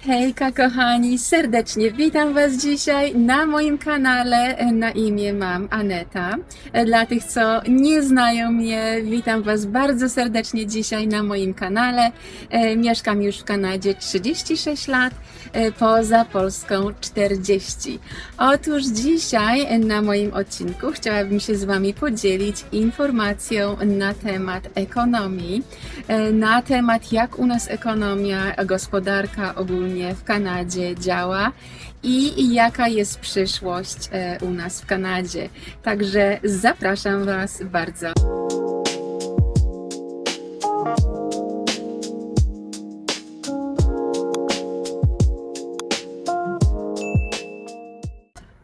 Hejka kochani, serdecznie witam Was dzisiaj na moim kanale. Na imię mam Aneta. Dla tych, co nie znają mnie, witam Was bardzo serdecznie dzisiaj na moim kanale. E, Mieszkam już w Kanadzie 36 lat, e, poza Polską 40. Otóż dzisiaj na moim odcinku chciałabym się z Wami podzielić informacją na temat ekonomii, e, na temat jak u nas ekonomia, gospodarka ogólnie w Kanadzie działa i jaka jest przyszłość e, u nas w Kanadzie. Także zapraszam Was bardzo.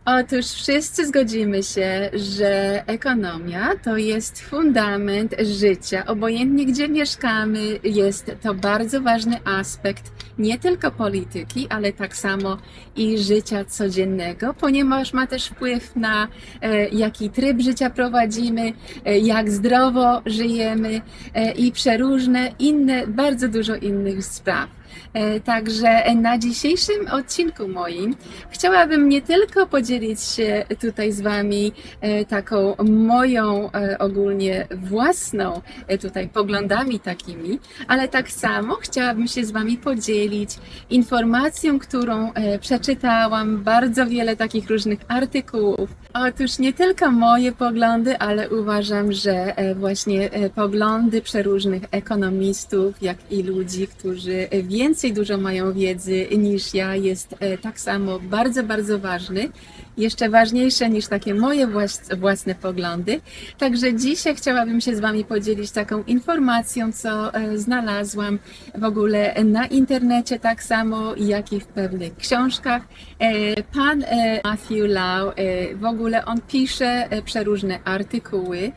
Otóż wszyscy zgodzimy się, że ekonomia to jest fundament życia. Obojętnie gdzie mieszkamy, jest to bardzo ważny aspekt nie tylko polityki, ale tak samo i życia codziennego, ponieważ ma też wpływ na e, jaki tryb życia prowadzimy, e, jak zdrowo żyjemy e, i przeróżne inne, bardzo dużo innych spraw. E, Także na dzisiejszym odcinku moim chciałabym nie tylko podzielić się tutaj z Wami e, taką moją e, ogólnie własną tutaj poglądami takimi, ale tak samo chciałabym się z Wami podzielić informacją, którą przeczytałam, bardzo wiele takich różnych artykułów. Otóż nie tylko moje poglądy, ale uważam, że właśnie poglądy przeróżnych ekonomistów, jak i ludzi, którzy e, więcej dużo mają wiedzy niż ja, jest e, tak samo bardzo, bardzo ważny. Jeszcze ważniejsze niż takie moje włas- własne poglądy. Także dzisiaj chciałabym się z Wami podzielić taką informacją, co e, znalazłam w ogóle na internecie, tak samo jak i w pewnych książkach. E, Pan e, Matthew Lau, w ogóle on pisze przeróżne artykuły,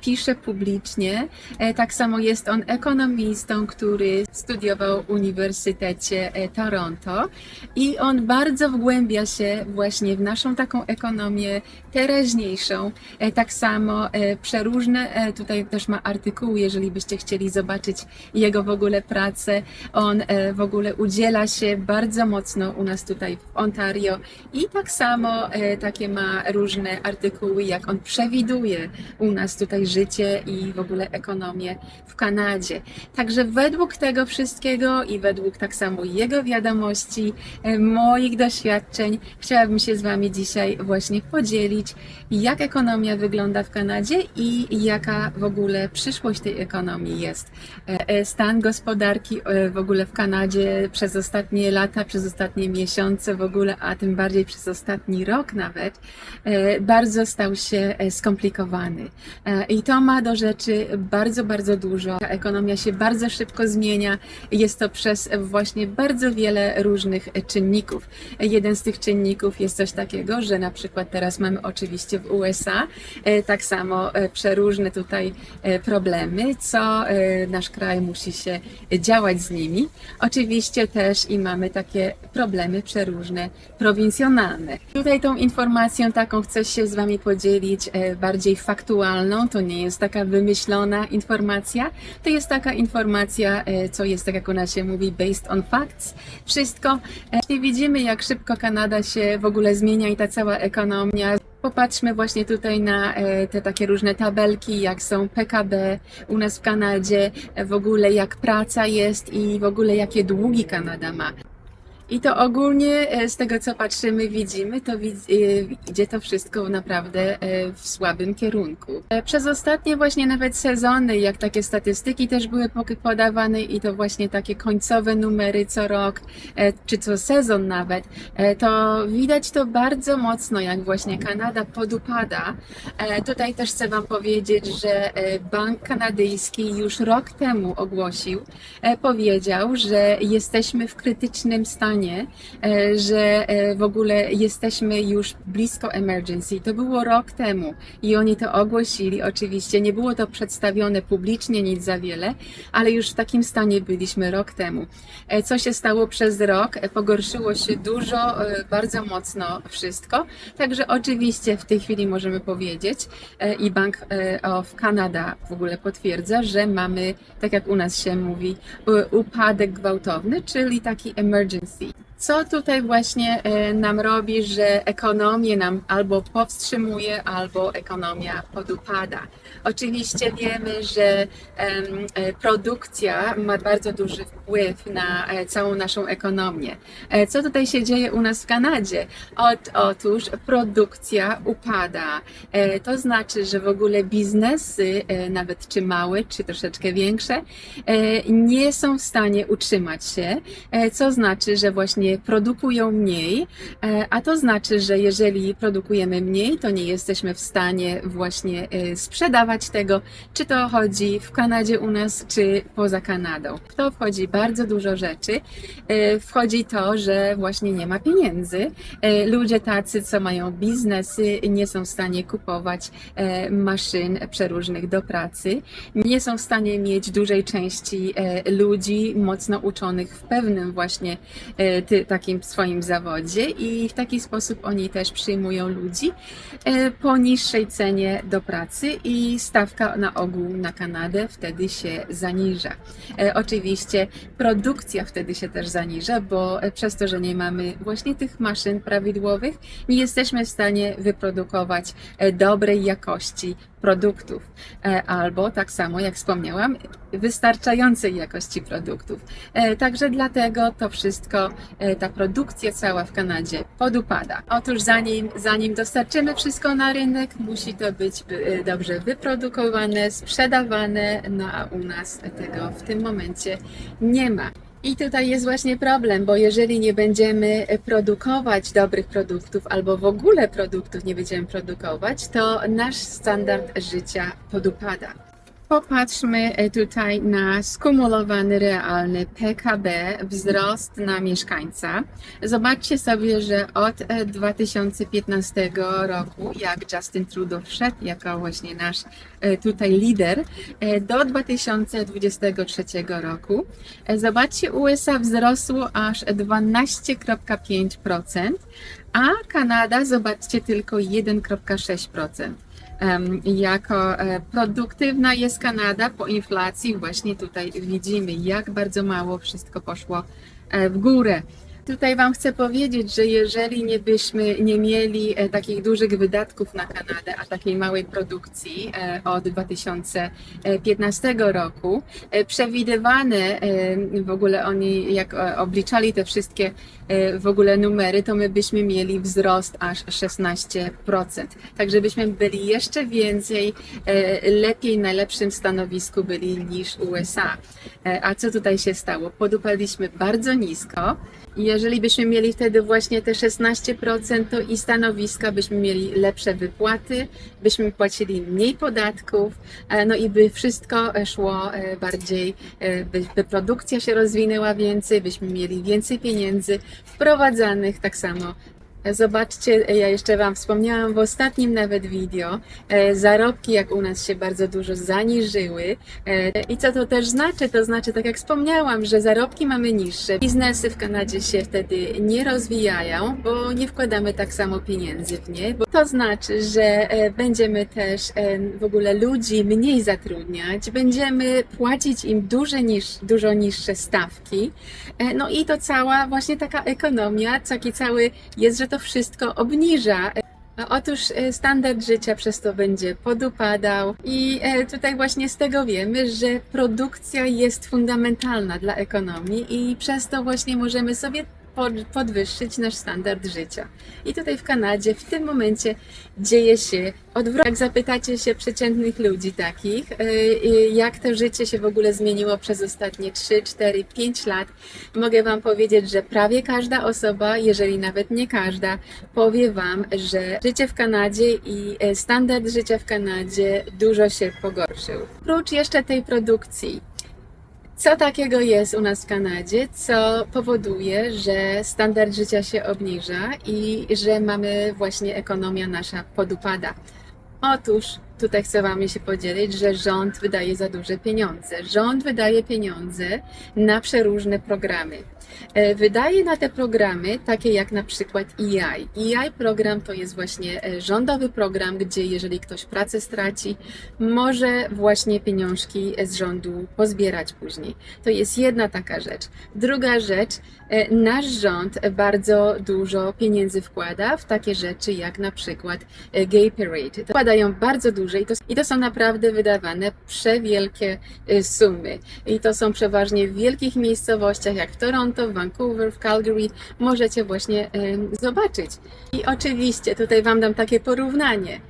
pisze publicznie. Tak samo jest on ekonomistą, który studiował w Uniwersytecie Toronto i on bardzo wgłębia się właśnie w naszą taką ekonomię teraźniejszą. E, Tak samo e, przeróżne, e, tutaj też ma artykuły, jeżeli byście chcieli zobaczyć jego w ogóle pracę. On w ogóle udziela się bardzo mocno u nas tutaj w Ontario i tak samo takie ma różne artykuły, jak on przewiduje u nas tutaj życie i w ogóle ekonomię w Kanadzie. Także według tego wszystkiego i według tak samo jego wiadomości, moich doświadczeń, chciałabym się z Wami dzisiaj właśnie podzielić, jak ekonomia wygląda w Kanadzie i jaka w ogóle przyszłość tej ekonomii jest. E, Stan gospodarki e, w ogóle w Kanadzie przez ostatnie lata, przez ostatnie miesiące w ogóle, a tym bardziej przez ostatni rok nawet, e, bardzo stał się skomplikowany. I to ma do rzeczy bardzo, bardzo dużo. Ekonomia się bardzo szybko zmienia. Jest to przez właśnie bardzo wiele różnych czynników. Jeden z tych czynników jest coś takiego, że na przykład teraz mamy oczywiście w USA e, tak samo e, przeróżne tutaj e, problemy, co nasz kraj musi się działać z nimi. Oczywiście też i mamy takie problemy przeróżne, prowincjonalne. Tutaj tą informacją taką chcę się z Wami podzielić, bardziej faktualną, to nie jest taka wymyślona informacja, to jest taka informacja, co jest, tak jak ona się mówi, based on facts. Wszystko. Widzimy, jak szybko Kanada się w ogóle zmienia i ta cała ekonomia. Popatrzmy właśnie tutaj na e, te takie różne tabelki, jak są PKB u nas w Kanadzie, w ogóle jak praca jest i w ogóle jakie długi Kanada ma. I to ogólnie e, z tego, co patrzymy, widzimy, to e, idzie to wszystko naprawdę e, w słabym kierunku. Przez ostatnie właśnie nawet sezony, jak takie statystyki też były podawane i to właśnie takie końcowe numery co rok, czy co sezon nawet, to widać to bardzo mocno, jak właśnie Kanada podupada. Tutaj też chcę Wam powiedzieć, że Bank Kanadyjski już rok temu ogłosił, powiedział, że jesteśmy w krytycznym stanie, e, że e, w ogóle jesteśmy już blisko emergency. To było rok temu i oni to ogłosili. Oczywiście nie było to przedstawione publicznie nic za wiele, ale już w takim stanie byliśmy rok temu. E, Co się stało przez rok? Pogorszyło się dużo, bardzo mocno wszystko. Także oczywiście w tej chwili możemy powiedzieć i Bank of Canada w ogóle potwierdza, że mamy, tak jak u nas się mówi, upadek gwałtowny, czyli taki emergency see. Co tutaj właśnie e, nam robi, że ekonomię nam albo powstrzymuje, albo ekonomia podupada? Oczywiście wiemy, że e, produkcja ma bardzo duży wpływ na e, całą naszą ekonomię. Co tutaj się dzieje u nas w Kanadzie? Ot, otóż produkcja upada. To znaczy, że w ogóle biznesy, nawet czy małe, czy troszeczkę większe, nie są w stanie utrzymać się, co znaczy, że właśnie produkują mniej, e, a to znaczy, że jeżeli produkujemy mniej, to nie jesteśmy w stanie właśnie e, sprzedawać tego, czy to chodzi w Kanadzie u nas, czy poza Kanadą. W to wchodzi bardzo dużo rzeczy. E, Wchodzi to, że właśnie nie ma pieniędzy. Ludzie tacy, co mają biznesy, nie są w stanie kupować maszyn przeróżnych do pracy, nie są w stanie mieć dużej części ludzi mocno uczonych w pewnym właśnie takim swoim zawodzie i w taki sposób oni też przyjmują ludzi e, po niższej cenie do pracy i stawka na ogół na Kanadę wtedy się zaniża. E, Oczywiście produkcja wtedy się też zaniża, bo e, przez to, że nie mamy właśnie tych maszyn prawidłowych, nie jesteśmy w stanie wyprodukować dobrej jakości produktów, albo tak samo jak wspomniałam, wystarczającej jakości produktów. Także dlatego to wszystko, ta produkcja cała w Kanadzie podupada. Otóż zanim, zanim dostarczymy wszystko na rynek, musi to być e, dobrze wyprodukowane, sprzedawane, no a u nas tego w tym momencie nie ma. I tutaj jest właśnie problem, bo jeżeli nie będziemy produkować dobrych produktów albo w ogóle produktów nie będziemy produkować, to nasz standard życia podupada. Popatrzmy e, tutaj na skumulowany realny PKB, wzrost na mieszkańca. Zobaczcie sobie, że od e, 2015 roku, jak Justin Trudeau wszedł jako właśnie nasz e, tutaj lider, e, do 2023 roku, e, zobaczcie, USA wzrosło aż 12,5%, a Kanada, zobaczcie, tylko 1,6%. Jako e, produktywna jest Kanada po inflacji, właśnie tutaj widzimy, jak bardzo mało wszystko poszło e, w górę. Tutaj Wam chcę powiedzieć, że jeżeli nie byśmy nie mieli e, takich dużych wydatków na Kanadę, a takiej małej produkcji e, od 2015 roku, e, przewidywane w ogóle oni, jak obliczali te wszystkie w ogóle numery, to my byśmy mieli wzrost aż 16%. Także byśmy byli jeszcze więcej, lepiej, na lepszym stanowisku byli niż USA. A co tutaj się stało? Podupadliśmy bardzo nisko. Jeżeli byśmy mieli wtedy właśnie te 16%, to i stanowiska byśmy mieli lepsze wypłaty, byśmy płacili mniej podatków, e, no i by wszystko e, szło e, bardziej, by, by produkcja się rozwinęła więcej, byśmy mieli więcej pieniędzy wprowadzanych tak samo Zobaczcie, ja jeszcze Wam wspomniałam w ostatnim nawet video, e, zarobki jak u nas się bardzo dużo zaniżyły. E, I co to też znaczy? To znaczy, tak jak wspomniałam, że zarobki mamy niższe. Biznesy w Kanadzie się wtedy nie rozwijają, bo nie wkładamy tak samo pieniędzy w nie. Bo to znaczy, że e, będziemy też e, w ogóle ludzi mniej zatrudniać, będziemy płacić im duże niż, dużo niższe stawki. E, No i to cała właśnie taka ekonomia, taki cały jest, że to wszystko obniża. E, Otóż e, standard życia przez to będzie podupadał i e, tutaj właśnie z tego wiemy, że produkcja jest fundamentalna dla ekonomii i przez to właśnie możemy sobie podwyższyć nasz standard życia. I tutaj w Kanadzie w tym momencie dzieje się odwrotnie. Jak zapytacie się przeciętnych ludzi takich, e, e, jak to życie się w ogóle zmieniło przez ostatnie 3, 4, 5 lat, mogę Wam powiedzieć, że prawie każda osoba, jeżeli nawet nie każda, powie Wam, że życie w Kanadzie i e, standard życia w Kanadzie dużo się pogorszył. Prócz jeszcze tej produkcji, co takiego jest u nas w Kanadzie, co powoduje, że standard życia się obniża i że mamy właśnie ekonomia nasza podupada? Otóż tutaj chcę Wam się podzielić, że rząd wydaje za duże pieniądze. Rząd wydaje pieniądze na przeróżne programy. E, wydaje na te programy, takie jak na przykład EI. EI program to jest właśnie e, rządowy program, gdzie jeżeli ktoś pracę straci, może właśnie pieniążki z rządu pozbierać później. To jest jedna taka rzecz. Druga rzecz, e, nasz rząd bardzo dużo pieniędzy wkłada w takie rzeczy jak na przykład Gay Parade. Wkładają bardzo duże i to, i to są naprawdę wydawane przewielkie sumy. I to są przeważnie w wielkich miejscowościach jak w Toronto, w Vancouver, w Calgary. Możecie właśnie zobaczyć. I oczywiście tutaj Wam dam takie porównanie.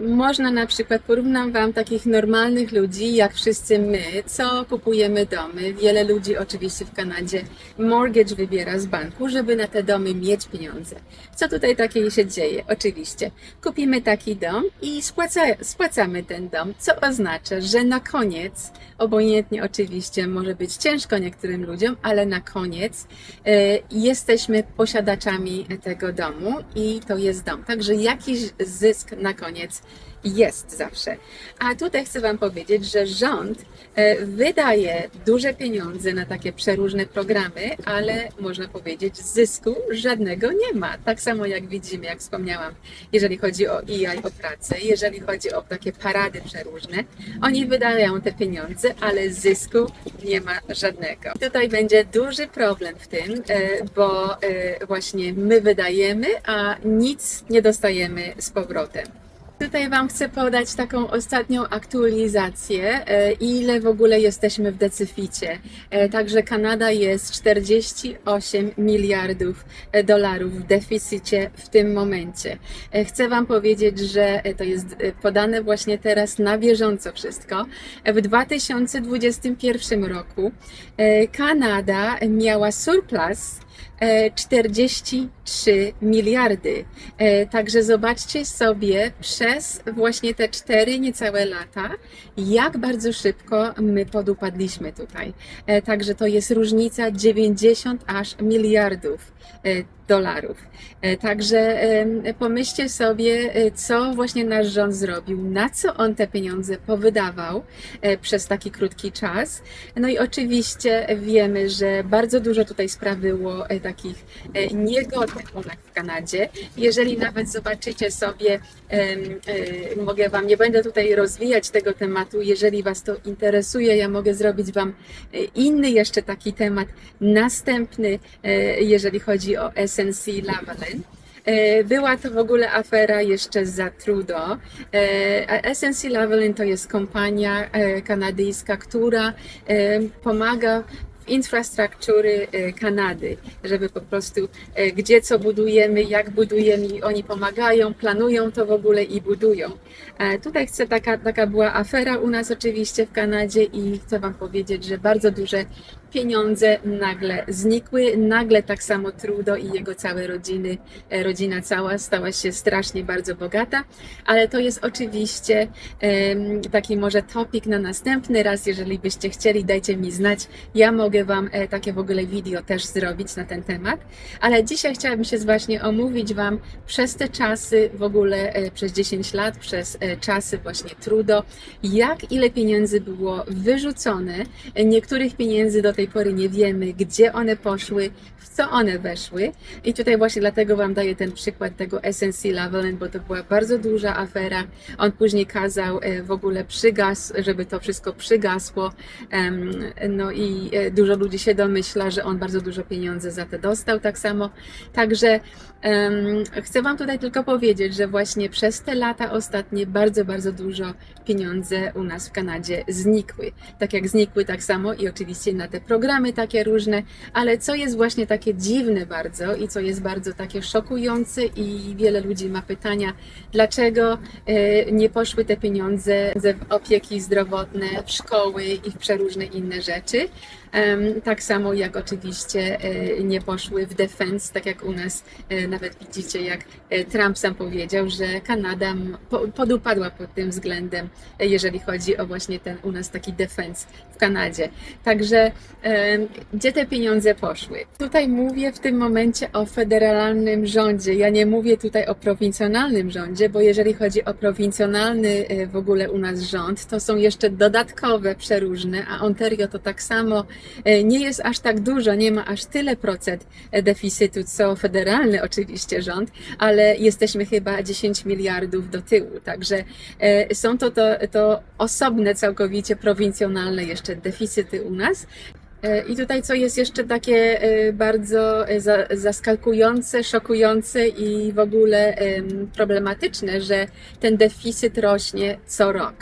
Można na przykład, porównam Wam takich normalnych ludzi, jak wszyscy my, co kupujemy domy. Wiele ludzi oczywiście w Kanadzie mortgage wybiera z banku, żeby na te domy mieć pieniądze. Co tutaj takiego się dzieje? Oczywiście, kupimy taki dom i spłaca, spłacamy ten dom, co oznacza, że na koniec, obojętnie oczywiście, może być ciężko niektórym ludziom, ale na koniec e, jesteśmy posiadaczami tego domu i to jest dom. Także jakiś zysk na koniec jest zawsze. A tutaj chcę Wam powiedzieć, że rząd e, wydaje duże pieniądze na takie przeróżne programy, ale można powiedzieć, zysku żadnego nie ma. Tak samo jak widzimy, jak wspomniałam, jeżeli chodzi o EI, o pracę, jeżeli chodzi o takie parady przeróżne, oni wydają te pieniądze, ale zysku nie ma żadnego. Tutaj będzie duży problem w tym, e, bo e, właśnie my wydajemy, a nic nie dostajemy z powrotem. Tutaj Wam chcę podać taką ostatnią aktualizację, e, ile w ogóle jesteśmy w decyficie. E, Także Kanada jest 48 miliardów e, dolarów w deficycie w tym momencie. Chcę Wam powiedzieć, że to jest podane właśnie teraz na bieżąco wszystko. W 2021 roku Kanada miała surplus 43 miliardy. E, Także zobaczcie sobie przez właśnie te cztery niecałe lata, jak bardzo szybko my podupadliśmy tutaj. E, Także to jest różnica 90 aż miliardów e, dolarów. E, Także pomyślcie sobie, e, co właśnie nasz rząd zrobił, na co on te pieniądze powydawał e, przez taki krótki czas. No i oczywiście wiemy, że bardzo dużo tutaj spraw było takich niegodnych w Kanadzie. Jeżeli nawet zobaczycie sobie, mogę Wam, nie będę tutaj rozwijać tego tematu, jeżeli Was to interesuje, ja mogę zrobić Wam inny jeszcze taki temat, następny, jeżeli chodzi o SNC Lavalin. E, Była to w ogóle afera jeszcze za Trudeau. E, SNC Lavalin to jest kompania e, kanadyjska, która pomaga w infrastruktury Kanady, żeby po prostu gdzie co budujemy, jak budujemy oni pomagają, planują to w ogóle i budują. Tutaj chcę, taka, taka była afera u nas oczywiście w Kanadzie i chcę Wam powiedzieć, że bardzo duże pieniądze nagle znikły, nagle tak samo Trudeau i jego całe rodziny, e, rodzina cała stała się strasznie bardzo bogata, ale to jest oczywiście taki może topik na następny raz, jeżeli byście chcieli, dajcie mi znać, ja mogę Wam e, takie w ogóle video też zrobić na ten temat, ale dzisiaj chciałabym się właśnie omówić Wam przez te czasy, w ogóle e, przez 10 lat, przez czasy właśnie Trudeau, jak ile pieniędzy było wyrzucone, niektórych pieniędzy do tej pory nie wiemy, gdzie one poszły, w co one weszły. I tutaj właśnie dlatego Wam daję ten przykład tego SNC Lavalin, bo to była bardzo duża afera. On później kazał e, w ogóle przygas, żeby to wszystko przygasło. No i e, dużo ludzi się domyśla, że on bardzo dużo pieniędzy za to dostał tak samo. Także chcę Wam tutaj tylko powiedzieć, że właśnie przez te lata ostatnie bardzo, bardzo dużo pieniądze u nas w Kanadzie znikły. Tak jak znikły tak samo i oczywiście na te programy takie różne, ale co jest właśnie takie dziwne bardzo i co jest bardzo takie szokujące i wiele ludzi ma pytania, dlaczego e, nie poszły te pieniądze w opieki zdrowotne, w szkoły i w przeróżne inne rzeczy. Tak samo jak oczywiście e, nie poszły w defense, tak jak u nas e, nawet widzicie, jak e, Trump sam powiedział, że Kanada podupadła pod tym względem, jeżeli chodzi o właśnie ten u nas taki defense w Kanadzie. Także gdzie te pieniądze poszły? Tutaj mówię w tym momencie o federalnym rządzie. Ja nie mówię tutaj o prowincjonalnym rządzie, bo jeżeli chodzi o prowincjonalny w ogóle u nas rząd, to są jeszcze dodatkowe przeróżne, a Ontario to tak samo nie jest aż tak dużo, nie ma aż tyle procent e, deficytu, co federalny oczywiście rząd, ale jesteśmy chyba 10 miliardów do tyłu, także e, są to, to, to osobne całkowicie prowincjonalne jeszcze deficyty u nas. E, I tutaj co jest jeszcze takie e, bardzo e, za- zaskakujące, szokujące i w ogóle em, problematyczne, że ten deficyt rośnie co rok.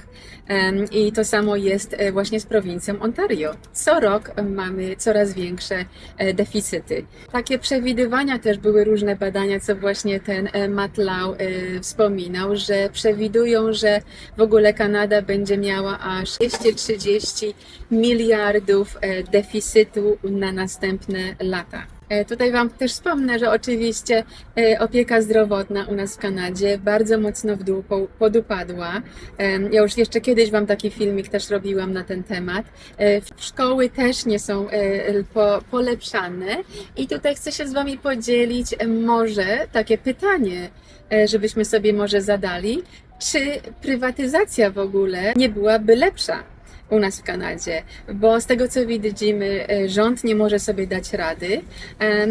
I to samo jest e, właśnie z prowincją Ontario. Co rok mamy coraz większe e, deficyty. Takie przewidywania też były różne badania, co właśnie ten e, Matt Lau e, wspominał, że przewidują, że w ogóle Kanada będzie miała aż 230 miliardów deficytu na następne lata. E, Tutaj Wam też wspomnę, że oczywiście e, opieka zdrowotna u nas w Kanadzie bardzo mocno w dół po- podupadła. Em, Ja już jeszcze kiedyś Wam taki filmik też robiłam na ten temat. E, Szkoły też nie są e, po, polepszane i tutaj chcę się z Wami podzielić e, może takie pytanie, e, żebyśmy sobie może zadali, czy prywatyzacja w ogóle nie byłaby lepsza? U nas w Kanadzie, bo z tego co widzimy, e, rząd nie może sobie dać rady,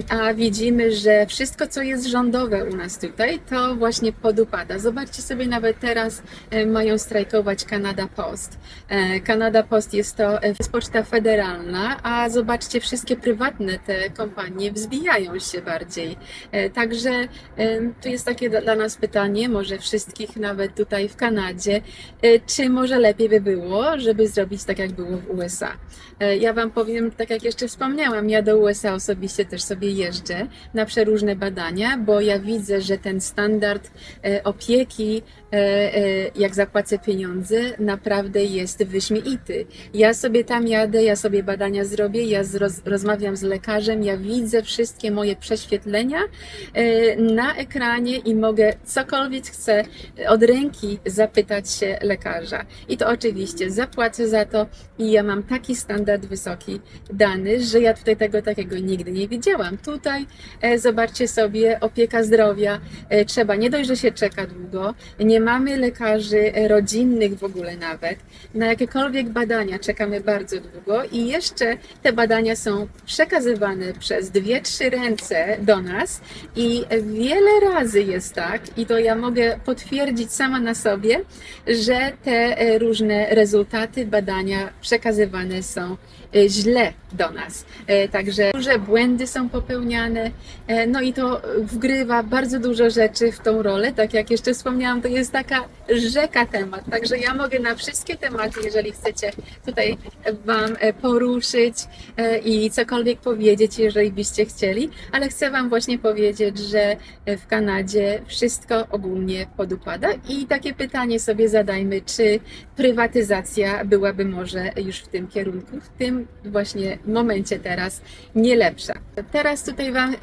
a widzimy, że wszystko co jest rządowe u nas tutaj, to właśnie podupada. Zobaczcie sobie, nawet teraz e, mają strajkować Canada Post. E, Canada Post jest to jest poczta federalna, a zobaczcie, wszystkie prywatne te kompanie wzbijają się bardziej. Także tu jest takie dla nas pytanie, może wszystkich nawet tutaj w Kanadzie, czy może lepiej by było, żeby zrobić tak, jak było w USA. E, Ja Wam powiem, tak jak jeszcze wspomniałam, ja do USA osobiście też sobie jeżdżę na przeróżne badania, bo ja widzę, że ten standard e, opieki, e, jak zapłacę pieniądze, naprawdę jest wyśmienity. Ja sobie tam jadę, ja sobie badania zrobię, ja zroz, rozmawiam z lekarzem, ja widzę wszystkie moje prześwietlenia na ekranie i mogę cokolwiek chcę od ręki zapytać się lekarza. I to oczywiście zapłacę za to i ja mam taki standard wysoki dany, że ja tutaj tego takiego nigdy nie widziałam. Tutaj e, zobaczcie sobie opieka zdrowia. E, trzeba nie dość, że się czeka długo, nie mamy lekarzy e, rodzinnych w ogóle nawet. Na jakiekolwiek badania czekamy bardzo długo i jeszcze te badania są przekazywane przez dwie, trzy ręce do nas i wiele razy jest tak, i to ja mogę potwierdzić sama na sobie, że te e, różne rezultaty przekazywane są źle do nas. E, Także duże błędy są popełniane, e, no i to wgrywa bardzo dużo rzeczy w tą rolę. Tak jak jeszcze wspomniałam, to jest taka rzeka temat. Także ja mogę na wszystkie tematy, jeżeli chcecie tutaj Wam e, poruszyć e, i cokolwiek powiedzieć, jeżeli byście chcieli, ale chcę Wam właśnie powiedzieć, że e, w Kanadzie wszystko ogólnie podupada i takie pytanie sobie zadajmy, czy prywatyzacja byłaby może już w tym kierunku, w tym właśnie momencie teraz nie lepsza. Teraz tutaj Wam e,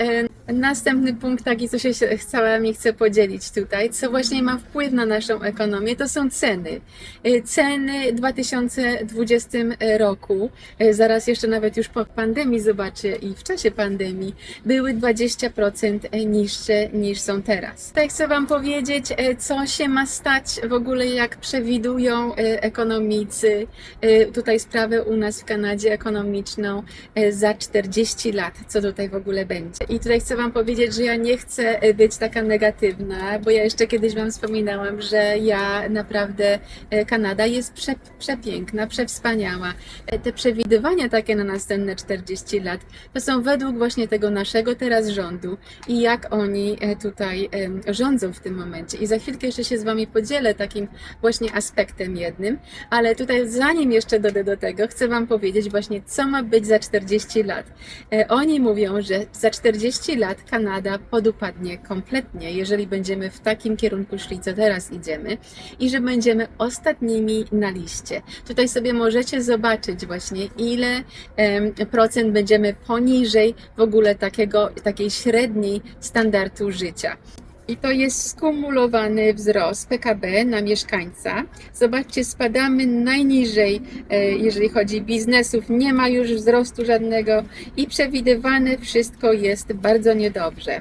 następny punkt taki, co się chciałam i chcę podzielić tutaj, co właśnie ma wpływ na naszą ekonomię, to są ceny. E, Ceny w 2020 roku, e, zaraz jeszcze nawet już po pandemii zobaczę i w czasie pandemii, były 20% niższe niż są teraz. Tutaj chcę Wam powiedzieć, e, co się ma stać w ogóle, jak przewidują ekonomicy tutaj sprawę u nas w Kanadzie ekonomiczną za 40 lat, co tutaj w ogóle będzie. I tutaj chcę Wam powiedzieć, że ja nie chcę e, być taka negatywna, bo ja jeszcze kiedyś Wam wspominałam, że ja naprawdę e, Kanada jest prze, przepiękna, przewspaniała. E, Te przewidywania takie na następne 40 lat to są według właśnie tego naszego teraz rządu i jak oni tutaj rządzą w tym momencie. I za chwilkę jeszcze się z Wami podzielę takim właśnie aspektem jednym, ale tutaj zanim jeszcze dojdę do tego, chcę Wam powiedzieć właśnie, co ma być za 40 lat. Oni mówią, że za 40 lat Kanada podupadnie kompletnie, jeżeli będziemy w takim kierunku szli, co teraz idziemy, i że będziemy ostatnimi na liście. Tutaj sobie możecie zobaczyć właśnie, ile procent będziemy poniżej w ogóle takiego, takiej średniej standardu życia. I to jest skumulowany wzrost PKB na mieszkańca. Zobaczcie, spadamy najniżej, e, jeżeli chodzi biznesów, nie ma już wzrostu żadnego i przewidywane wszystko jest bardzo niedobrze.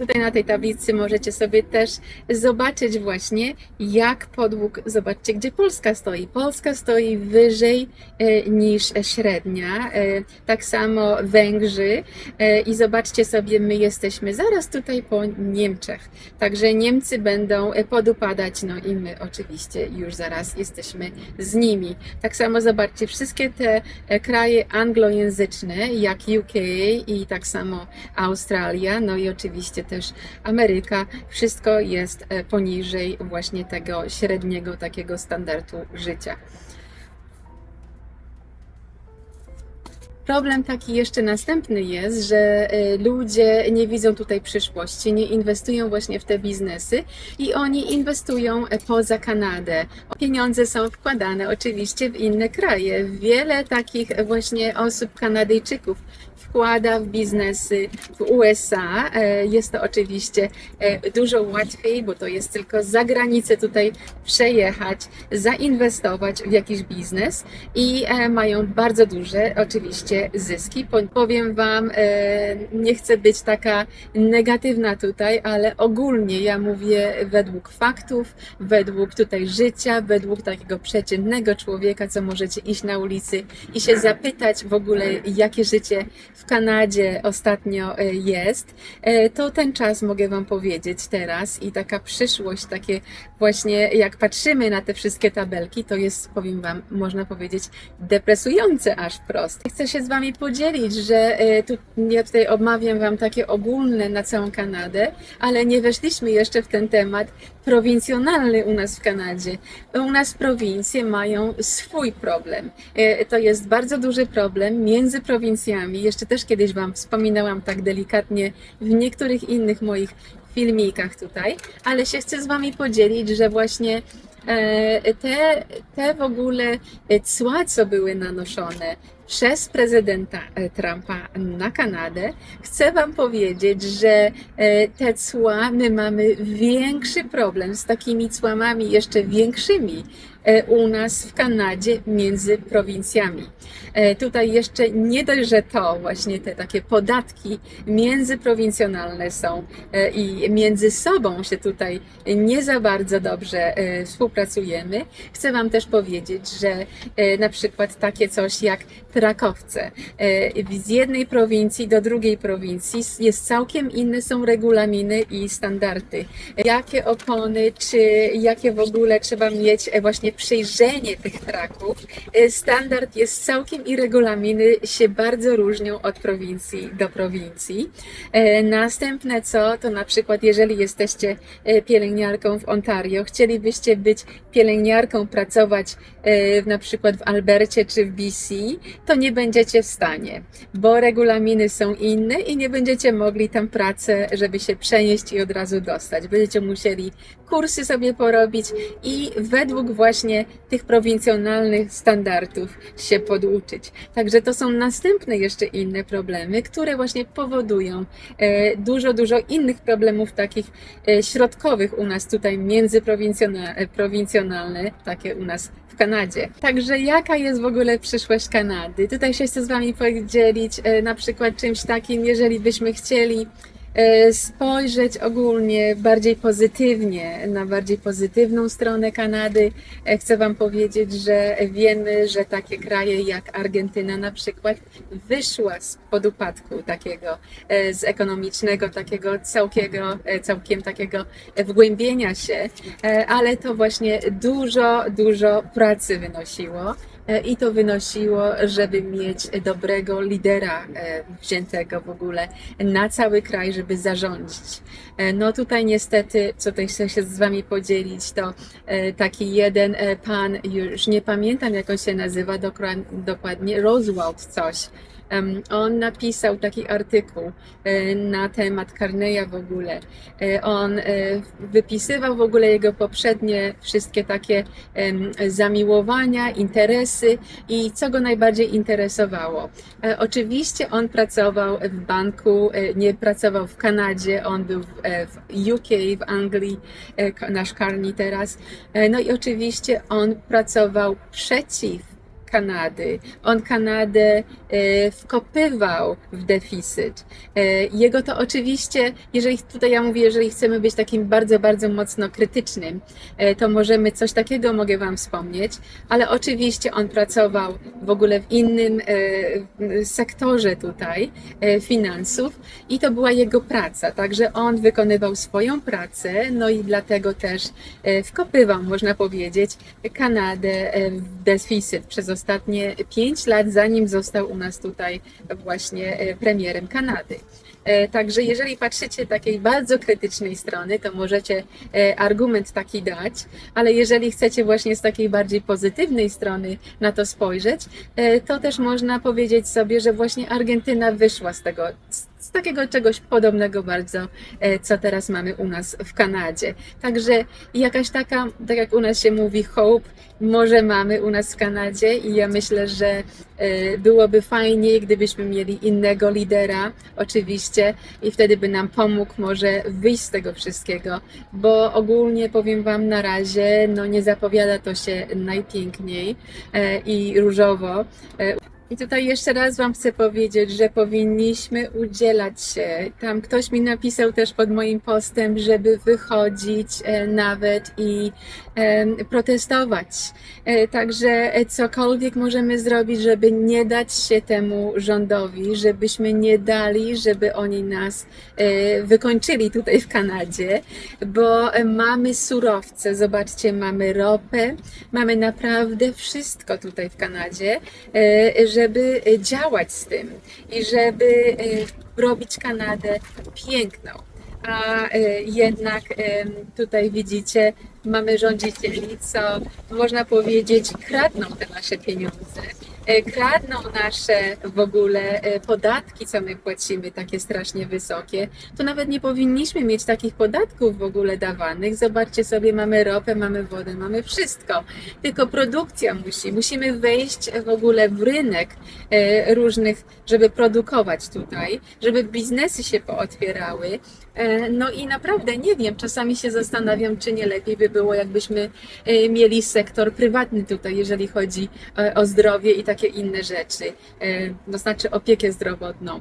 Tutaj na tej tablicy możecie sobie też zobaczyć właśnie, jak podług, zobaczcie, gdzie Polska stoi. Polska stoi wyżej e, niż średnia, e, tak samo Węgrzy e, i zobaczcie sobie, my jesteśmy zaraz tutaj po Niemczech, także Niemcy będą podupadać, no i my oczywiście już zaraz jesteśmy z nimi. Tak samo zobaczcie, wszystkie te kraje anglojęzyczne, jak UK i tak samo Australia, no i oczywiście też Ameryka, wszystko jest e, poniżej właśnie tego średniego takiego standardu życia. Problem taki jeszcze następny jest, że e, ludzie nie widzą tutaj przyszłości, nie inwestują właśnie w te biznesy i oni inwestują e, poza Kanadę. Pieniądze są wkładane oczywiście w inne kraje. Wiele takich właśnie osób, Kanadyjczyków, wkłada w biznesy w USA. E, Jest to oczywiście e, dużo łatwiej, bo to jest tylko za granicę tutaj przejechać, zainwestować w jakiś biznes i e, mają bardzo duże oczywiście zyski. Po- Powiem Wam, nie chcę być taka negatywna tutaj, ale ogólnie ja mówię według faktów, według tutaj życia, według takiego przeciętnego człowieka, co możecie iść na ulicy i się zapytać w ogóle, jakie życie w Kanadzie ostatnio e, jest, e, to ten czas mogę Wam powiedzieć teraz i taka przyszłość, takie właśnie jak patrzymy na te wszystkie tabelki, to jest, powiem Wam, można powiedzieć, depresujące aż wprost. Chcę się z Wami podzielić, że e, tu, ja tutaj omawiam Wam takie ogólne na całą Kanadę, ale nie weszliśmy jeszcze w ten temat prowincjonalny u nas w Kanadzie. U nas prowincje mają swój problem. To jest bardzo duży problem między prowincjami. Jeszcze też kiedyś Wam wspominałam tak delikatnie w niektórych innych moich filmikach tutaj, ale się chcę z Wami podzielić, że właśnie e, te, te w ogóle cła, co były nanoszone przez prezydenta e, Trumpa na Kanadę, chcę Wam powiedzieć, że e, te cła, my mamy większy problem z takimi cłami jeszcze większymi u nas w Kanadzie między prowincjami. E, Tutaj jeszcze nie dość, że to właśnie te takie podatki międzyprowincjonalne są e, i między sobą się tutaj nie za bardzo dobrze e, współpracujemy. Chcę Wam też powiedzieć, że e, na przykład takie coś jak trakowce e, z jednej prowincji do drugiej prowincji jest całkiem inne są regulaminy i standardy. Jakie opony, czy jakie w ogóle trzeba mieć e, właśnie przejrzenie tych traków. E, Standard jest całkiem i regulaminy się bardzo różnią od prowincji do prowincji. E, Następne co, to na przykład jeżeli jesteście e, pielęgniarką w Ontario, chcielibyście być pielęgniarką, pracować na przykład w Albercie czy w BC, to nie będziecie w stanie, bo regulaminy są inne i nie będziecie mogli tam pracę, żeby się przenieść i od razu dostać. Będziecie musieli kursy sobie porobić i według właśnie tych prowincjonalnych standardów się poduczyć. Także to są następne jeszcze inne problemy, które właśnie powodują e, dużo, dużo innych problemów takich e, środkowych u nas tutaj międzyprowincjonalne, takie u nas w Kanadzie. Także jaka jest w ogóle przyszłość Kanady? Tutaj się chcę z Wami podzielić e, na przykład czymś takim, jeżeli byśmy chcieli e, spojrzeć ogólnie bardziej pozytywnie, na bardziej pozytywną stronę Kanady. E, Chcę Wam powiedzieć, że wiemy, że takie kraje jak Argentyna na przykład wyszła z podupadku takiego, e, z ekonomicznego, takiego całkiego, e, całkiem takiego wgłębienia się, e, ale to właśnie dużo, dużo pracy wynosiło. E, I to wynosiło, żeby mieć dobrego lidera e, wziętego w ogóle na cały kraj, żeby zarządzić. E, No tutaj niestety, co tutaj chcę się z Wami podzielić, to taki jeden pan, już nie pamiętam jak on się nazywa dokładnie, Roswald coś. On napisał taki artykuł e, na temat Carneya w ogóle. E, On e, wypisywał w ogóle jego poprzednie wszystkie takie zamiłowania, interesy i co go najbardziej interesowało. Oczywiście on pracował w banku, nie pracował w Kanadzie, on był w, UK, w Anglii, nasz Carney teraz. No i oczywiście on pracował przeciw Kanady. On Kanadę e, wkopywał w deficyt. E, Jego to oczywiście, jeżeli tutaj ja mówię, jeżeli chcemy być takim bardzo, bardzo mocno krytycznym, e, to możemy coś takiego mogę Wam wspomnieć, ale oczywiście on pracował w ogóle w innym sektorze tutaj finansów i to była jego praca, także on wykonywał swoją pracę, no i dlatego też wkopywał, można powiedzieć, Kanadę w deficyt przez ostatnie pięć lat, zanim został u nas tutaj właśnie e, premierem Kanady. E, Także jeżeli patrzycie takiej bardzo krytycznej strony, to możecie e, argument taki dać, ale jeżeli chcecie właśnie z takiej bardziej pozytywnej strony na to spojrzeć, to też można powiedzieć sobie, że właśnie Argentyna wyszła z tego, z z takiego czegoś podobnego bardzo, e, co teraz mamy u nas w Kanadzie. Także jakaś taka, tak jak u nas się mówi, hope, może mamy u nas w Kanadzie i ja myślę, że e, byłoby fajniej, gdybyśmy mieli innego lidera, oczywiście, i wtedy by nam pomógł może wyjść z tego wszystkiego, bo ogólnie powiem Wam na razie, no nie zapowiada to się najpiękniej e, i różowo. I tutaj jeszcze raz Wam chcę powiedzieć, że powinniśmy udzielać się. Tam ktoś mi napisał też pod moim postem, żeby wychodzić e, nawet i e, protestować. E, Także cokolwiek możemy zrobić, żeby nie dać się temu rządowi, żebyśmy nie dali, żeby oni nas wykończyli tutaj w Kanadzie, bo mamy surowce, zobaczcie, mamy ropę, mamy naprawdę wszystko tutaj w Kanadzie, e, żeby e, działać z tym i żeby e, robić Kanadę piękną. A e, jednak tutaj widzicie, mamy rządzicieli, co można powiedzieć, kradną te nasze pieniądze, kradną nasze w ogóle e, podatki, co my płacimy, takie strasznie wysokie. To nawet nie powinniśmy mieć takich podatków w ogóle dawanych. Zobaczcie sobie, mamy ropę, mamy wodę, mamy wszystko. Tylko produkcja musi, musimy wejść w ogóle w rynek e, różnych, żeby produkować tutaj, żeby biznesy się pootwierały. E, No i naprawdę nie wiem, czasami się zastanawiam, czy nie lepiej by było, jakbyśmy e, mieli sektor prywatny tutaj, jeżeli chodzi e, o zdrowie i takie inne rzeczy, to znaczy opiekę zdrowotną.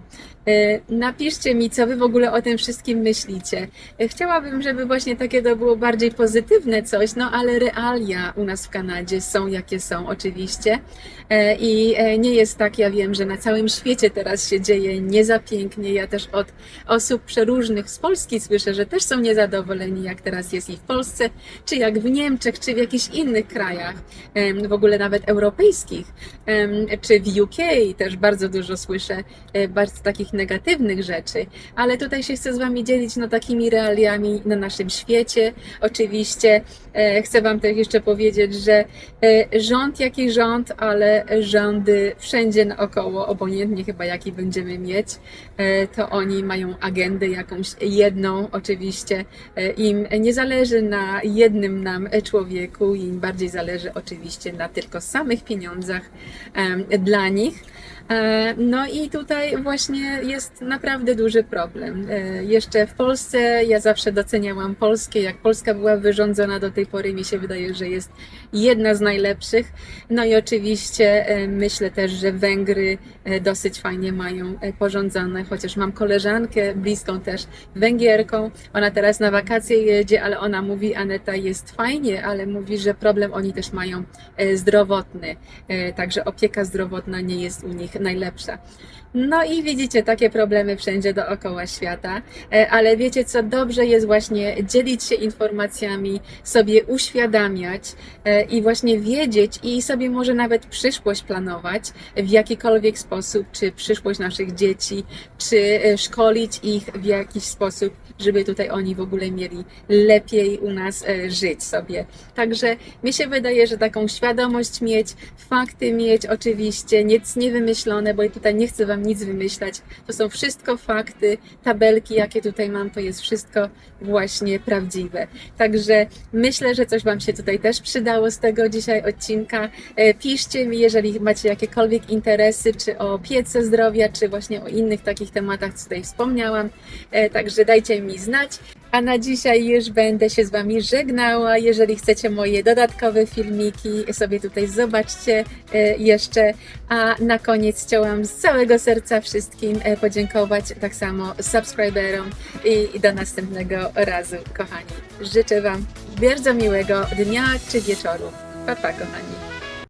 Napiszcie mi, co wy w ogóle o tym wszystkim myślicie. Chciałabym, żeby właśnie takie to było bardziej pozytywne coś, no ale realia u nas w Kanadzie są jakie są oczywiście i e, nie jest tak, ja wiem, że na całym świecie teraz się dzieje nie za pięknie. Ja też od osób przeróżnych z Polski słyszę, że też są niezadowoleni, jak teraz jest i w Polsce, czy jak w Niemczech, czy w jakichś innych krajach, w ogóle nawet europejskich, czy w UK też bardzo dużo słyszę e, bardzo takich negatywnych rzeczy, ale tutaj się chcę z Wami dzielić no, takimi realiami na naszym świecie. Oczywiście e, chcę Wam też jeszcze powiedzieć, że e, rząd jaki rząd, ale rządy wszędzie naokoło, obojętnie chyba jaki będziemy mieć, e, to oni mają agendę jakąś jedną, oczywiście. E, Im nie zależy na jednym nam człowieku, im bardziej zależy oczywiście na tylko samych pieniądzach dla nich. E, No i tutaj właśnie jest naprawdę duży problem. E, Jeszcze w Polsce ja zawsze doceniałam Polskę, jak Polska była wyrządzona do tej pory, mi się wydaje, że jest jedna z najlepszych. No i oczywiście e, myślę też, że Węgry dosyć fajnie mają e, porządzone, chociaż mam koleżankę bliską też Węgierką. Ona teraz na wakacje jedzie, ale ona mówi, Aneta, jest fajnie, ale mówi, że problem oni też mają zdrowotny, także opieka zdrowotna nie jest u nich najlepsza. No i widzicie takie problemy wszędzie dookoła świata, E, ale wiecie co, dobrze jest właśnie dzielić się informacjami, sobie uświadamiać e, i właśnie wiedzieć i sobie może nawet przyszłość planować w jakikolwiek sposób, czy przyszłość naszych dzieci, czy e, szkolić ich w jakiś sposób, żeby tutaj oni w ogóle mieli lepiej u nas żyć sobie. Także mi się wydaje, że taką świadomość mieć, fakty mieć oczywiście, nic nie wymyślone, bo tutaj nie chcę Wam nic wymyślać. To są wszystko fakty, tabelki, jakie tutaj mam, to jest wszystko właśnie prawdziwe. Także myślę, że coś Wam się tutaj też przydało z tego dzisiaj odcinka. E, Piszcie mi, jeżeli macie jakiekolwiek interesy, czy o opiece zdrowia, czy właśnie o innych takich tematach, co tutaj wspomniałam. E, Także dajcie mi znać. A na dzisiaj już będę się z Wami żegnała. Jeżeli chcecie moje dodatkowe filmiki, sobie tutaj zobaczcie e, jeszcze. A na koniec chciałam z całego serca wszystkim e, podziękować, tak samo subskryberom i do następnego razu, kochani. Życzę Wam bardzo miłego dnia czy wieczoru. Pa, pa, kochani.